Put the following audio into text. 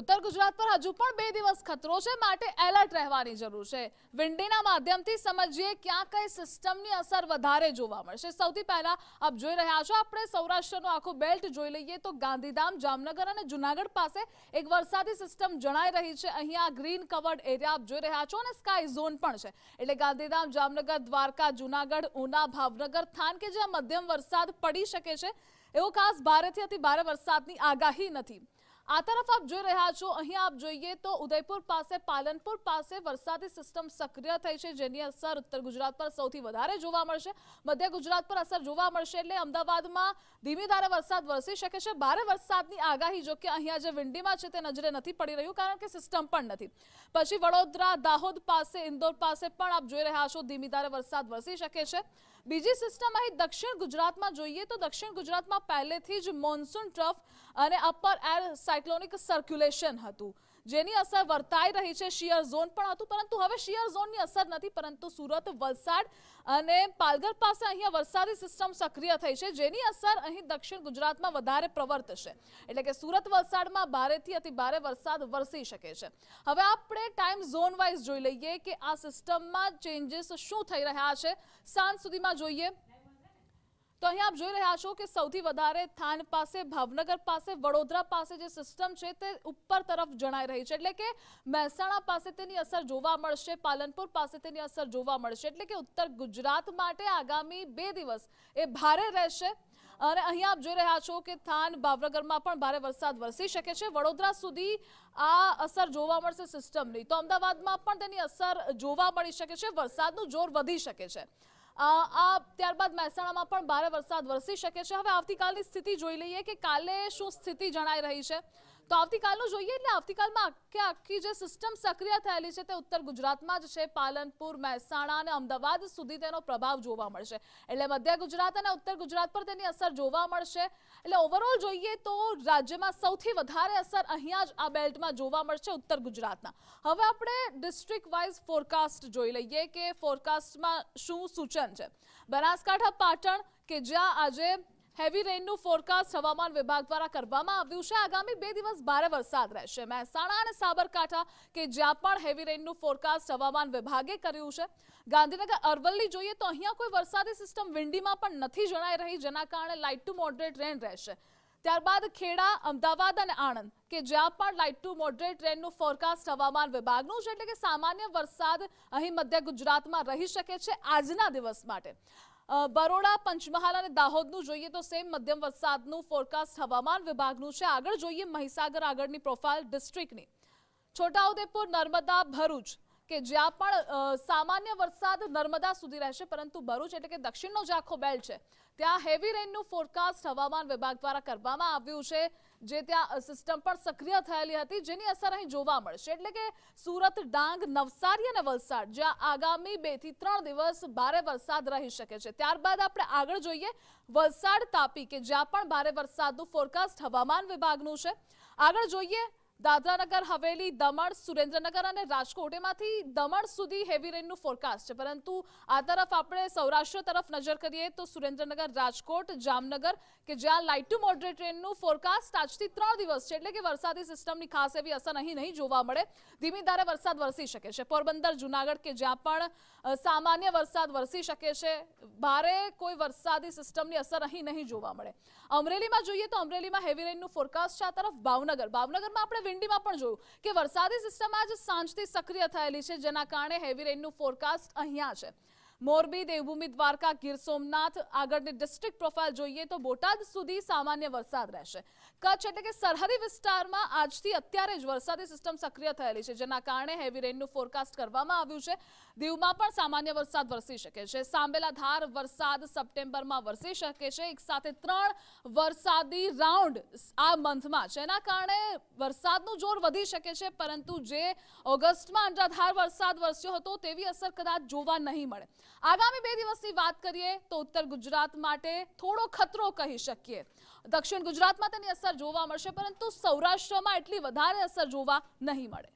ઉત્તર ગુજરાત પર હજુ પણ બે દિવસ ખતરો છે, માટે એલર્ટ રહેવાની જરૂર છે. વિન્ડીના માધ્યમથી સમજીએ ક્યાં કઈ સિસ્ટમની અસર વધારે જોવા મળશે. સૌથી પહેલા આપ જોઈ રહ્યા છો, આપણે સૌરાષ્ટ્રનું આખો બેલ્ટ જોઈ લઈએ તો ગાંધીધામ, જામનગર અને જુનાગઢ પાસે એક વરસાદી સિસ્ટમ જણાઈ રહી છે. અહીંયા ગ્રીન કવર્ડ એરિયા આપ જોઈ રહ્યા છો અને સ્કાય ઝોન પણ છે. એટલે ગાંધીધામ, જામનગર, દ્વારકા, જુનાગઢ, ઉના, ભાવનગર, થાન કે જ્યાં મધ્યમ વરસાદ પડી શકે છે, એવો ખાસ ભારેથી અતિ ભારે વરસાદની આગાહી નથી. આ તરફ આપ જોઈ રહ્યા છો અહીંયા આપ જોઈએ તો ઉદયપુર પાસે, પાલનપુર પાસે વરસાદી સિસ્ટમ સક્રિય થઈ છે, જેની અસર ઉત્તર ગુજરાત પર સૌથી વધારે જોવા મળશે. મધ્ય ગુજરાત પર અસર જોવા મળશે એટલે અમદાવાદમાં ધીમી ધારે વરસાદ વરસી શકે છે. ભારે વરસાદની આગાહી જો કે અહીંયા જે વિંડીમાં છે, તે નજરે નથી પડી રહ્યું કારણ કે સિસ્ટમ પણ નથી. પછી વડોદરા, દાહોદ પાસે, ઇન્દોર પાસે પણ આપ જોઈ રહ્યા છો, ધીમી ધારે વરસાદ વરસી શકે છે. બીજી સિસ્ટમ અહીં દક્ષિણ ગુજરાતમાં જોઈએ તો દક્ષિણ ગુજરાતમાં પહેલેથી જ મોન્સૂન ટ્રફ અને અપર એર સાયક્લોનિક સર્ક્યુલેશન હતું. જેની અસર વર્તાઈ રહી છે શિયર ઝોન પણ હતું, પરંતુ હવે શિયર ઝોનની અસર નથી, પરંતુ સુરત, વલસાડ અને પાલઘર પાસે અહીંયા વરસાદી સિસ્ટમ સક્રિય થઈ છે. જેની અસર અહીં દક્ષિણ ગુજરાતમાં વધારે પ્રવર્તશે એટલે કે સુરત, વલસાડમાં ભારેથી અતિ ભારે વરસાદ વરસી શકે છે. હવે આપણે ટાઈમ ઝોન વાઇઝ જોઈ લઈએ કે આ સિસ્ટમમાં ચેન્જીસ શું થઈ રહ્યા છે. સાંજ સુધીમાં જોઈએ. તો અહીંયા આપ જોઈ રહ્યા છો કે સૌથી વધારે થાન પાસે, ભાવનગર પાસે, વડોદરા પાસે જે સિસ્ટમ છે તે ઉપર તરફ જણાઈ રહી છે. એટલે કે મહેસાણા પાસે તેની અસર જોવા મળશે, પાલનપુર પાસે તેની અસર જોવા મળશે. એટલે કે ઉત્તર ગુજરાત માટે આગામી બે દિવસ એ ભારે રહેશે. અને અહીંયા આપ જોઈ રહ્યા છો કે થાન ભાવનગરમાં પણ ભારે વરસાદ વરસી શકે છે. વડોદરા સુધી આ અસર જોવા મળશે સિસ્ટમની તો અમદાવાદમાં પણ તેની અસર જોવા મળી શકે છે. વરસાદનું જોર વધી શકે છે. આ ત્યારબાદ મહેસાણામાં પણ ભારે વરસાદ વરસી શકે છે. હવે આવતીકાલની સ્થિતિ જોઈ લઈએ કે કાલે શું સ્થિતિ જણાઈ રહી છે. તો આવતીકાલનું જોઈએ એટલે આવતીકાલમાં આખે આખી જે સિસ્ટમ સક્રિય થયેલી છે તે ઉત્તર ગુજરાતમાં જ છે. પાલનપુર, મહેસાણા અને અમદાવાદ સુધી તેનો પ્રભાવ જોવા મળશે. એટલે મધ્ય ગુજરાત અને ઉત્તર ગુજરાત પર તેની અસર જોવા મળશે. એટલે ઓવરઓલ જોઈએ તો રાજ્યમાં સૌથી વધારે અસર અહીંયા જ આ બેલ્ટમાં જોવા મળશે ઉત્તર ગુજરાતના. હવે આપણે ડિસ્ટ્રિક્ટ વાઇઝ ફોરકાસ્ટ જોઈ લઈએ કે ફોરકાસ્ટમાં શું સૂચન છે. બનાસકાંઠા, પાટણ કે જ્યાં આજે હેવી રેનનું ફોરકાસ્ટ હવામાન વિભાગ દ્વારા કરવામાં આવ્યું છે. આગામી બે દિવસ ભારે વરસાદ રહેશે. મહેસાણા અને સાબરકાંઠા કે જ્યાં પણ હેવી રેનનું ફોરકાસ્ટ હવામાન વિભાગે કર્યું છે. ગાંધીનગર, અરવલ્લી જોઈએ તો અહીંયા કોઈ વરસાદી સિસ્ટમ વિંડીમાં પણ નથી જણાઈ રહી, જેના કારણે લાઇટ ટુ મોડરેટ રેન રહેશે. ત્યારબાદ ખેડા, અમદાવાદ અને આણંદ કે જ્યાં પણ લાઇટ ટુ મોડરેટ રેનનું ફોરકાસ્ટ હવામાન વિભાગનું છે, એટલે કે સામાન્ય વરસાદ અહીં મધ્ય ગુજરાતમાં રહી શકે છે આજના દિવસ માટે. બરોડા, પંચમહાલ અને દાહોદનું જોઈએ તો સેમ મધ્યમ વરસાદનું ફોરકાસ્ટ હવામાન વિભાગનું છે. આગળ જોઈએ મહીસાગર આગળની પ્રોફાઇલ ડિસ્ટ્રિક્ટની છોટાઉદેપુર, નર્મદા, ભરૂચ, કે જ્યાં પણ સામાન્ય વરસાદ નર્મદા સુધી રહેશે, પરંતુ ભરૂચ એટલે કે દક્ષિણનો જે આખો બેલ્ટ છે. ત્યાં હેવી રેનનું ફોરકાસ્ટ હવામાન વિભાગ દ્વારા કરવામાં આવ્યું છે. જે ત્યાં સિસ્ટમ પણ સક્રિય થયેલી હતી, જેની અસર અહીં જોવા મળશે. એટલે કે સુરત, ડાંગ, નવસારી અને વલસાડ, જ્યાં આગામી બેથી ત્રણ દિવસ ભારે વરસાદ રહી શકે છે. ત્યારબાદ આપણે આગળ જોઈએ વલસાડ તાપી, કે જ્યાં પણ ભારે વરસાદનું ફોરકાસ્ટ હવામાન વિભાગનું છે. આગળ જોઈએ દાદરાનગર હવેલી, દમણ, સુરેન્દ્રનગર અને રાજકોટ. એમાંથી દમણ સુધી હેવી રેનનું ફોરકાસ્ટ છે. પરંતુ આ તરફ આપણે સૌરાષ્ટ્ર તરફ નજર કરીએ તો સુરેન્દ્રનગર, રાજકોટ, જામનગર કે જ્યાં લાઇટ ટુ મોડરેટ રેનનું ફોરકાસ્ટ આજથી ત્રણ દિવસ છે. એટલે કે વરસાદી સિસ્ટમની ખાસ એવી અસર અહીં નહીં જોવા મળે. ધીમી ધારે વરસાદ વરસી શકે છે. પોરબંદર, જુનાગઢ કે જ્યાં પણ સામાન્ય વરસાદ વરસી શકે છે, ભારે કોઈ વરસાદી સિસ્ટમની અસર અહીં નહીં જોવા મળે. અમરેલીમાં જોઈએ તો અમરેલીમાં હેવી રેનનું ફોરકાસ્ટ છે. આ તરફ ભાવનગર. ભાવનગરમાં આપણે વિંડીમાં પણ જોયું કે વરસાદી સિસ્ટમ આજ સાંજથી સક્રિય થયેલી છે, જેના કારણે હેવી રેનનું ફોરકાસ્ટ અહીંયા છે. મોરબી, દેવભૂમિ, દ્વારકા, ગીર સોમનાથ, આગળની ડિસ્ટ્રિક્ટ પ્રોફાઇલ જોઈએ તો બોટાદ સુધી સામાન્ય વરસાદ રહેશે. કચ્છ એટલે કે સરહદી વિસ્તારમાં આજથી અત્યારે જ વરસાદી સિસ્ટમ સક્રિય થયેલી છે, જેના કારણે હેવી રેનનું ફોરકાસ્ટ કરવામાં આવ્યું છે. દીવમાં પણ સામાન્ય વરસાદ વરસી શકે છે. સાંભેલા ધાર વરસાદ સપ્ટેમ્બરમાં વરસી શકે છે. એક સાથે ત્રણ વરસાદી રાઉન્ડ આ મંથમાં જેના કારણે વરસાદનું જોર વધી શકે છે, પરંતુ જે ઓગસ્ટમાં અંધાધાર વરસાદ વરસ્યો હતો તેવી અસર કદાચ જોવા નહીં મળે. આગામી બે દિવસની વાત કરીએ તો ઉત્તર ગુજરાત માટે થોડો ખતરો કહી શકીએ. દક્ષિણ ગુજરાતમાં તેની અસર જોવા મળશે, પરંતુ સૌરાષ્ટ્રમાં એટલી વધારે અસર જોવા નહીં મળે.